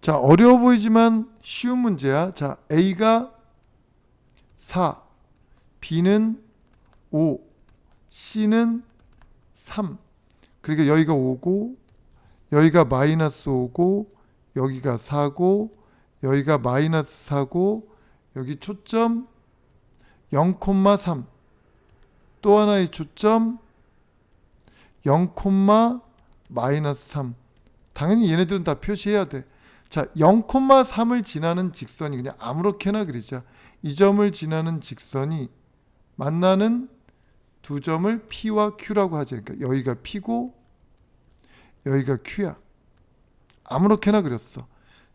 자, 어려워 보이지만 쉬운 문제야. 자, A가 4, B는 5, C는 3. 그러니까 여기가 5고 여기가 마이너스 5고 여기가 4고 여기가 마이너스 4고 여기 초점 0,3. 또 하나의 초점 0, 마이너스 3. 당연히 얘네들은 다 표시해야 돼. 자, 0,3을 지나는 직선이 그냥 아무렇게나 그리자. 이 점을 지나는 직선이 만나는 두 점을 P와 Q라고 하죠. 그러니까 여기가 P고 여기가 Q야. 아무렇게나 그렸어.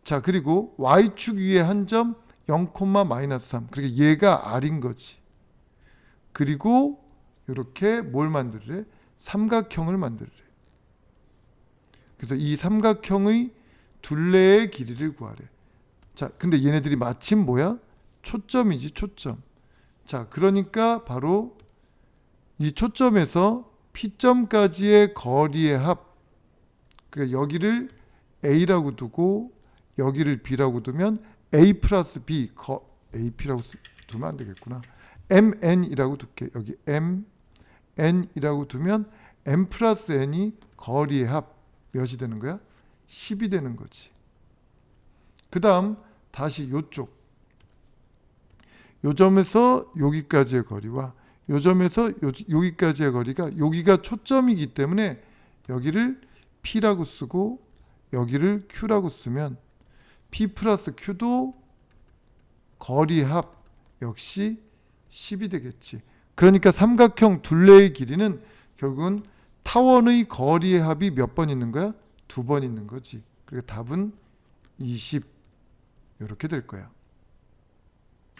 자, 그리고 y축 위에 한 점 0, 마이너스 3. 그러니까 얘가 R인 거지. 그리고 이렇게 뭘 만들래? 삼각형을 만들래. 그래서 이 삼각형의 둘레의 길이를 구하래. 자, 근데 얘네들이 마침 뭐야? 초점이지, 초점. 자, 그러니까 바로 이 초점에서 P점까지의 거리의 합. 그러니까 여기를 A라고 두고 여기를 B라고 두면 A 플러스 B 거 AP라고 쓰, 두면 안 되겠구나. MN이라고 둘게. 여기 M N이라고 두면 M 플러스 N이 거리의 합 몇이 되는 거야? 10이 되는 거지. 그 다음 다시 요쪽 요 점에서 여기까지의 거리와 요 점에서 요, 여기까지의 거리가 여기가 초점이기 때문에 여기를 P라고 쓰고 여기를 Q라고 쓰면 P 플러스 Q도 거리 합 역시 10이 되겠지. 그러니까 삼각형 둘레의 길이는 결국은 타원의 거리의 합이 몇 번 있는 거야? 두 번 있는 거지. 그러니까 답은 20 이렇게 될 거야.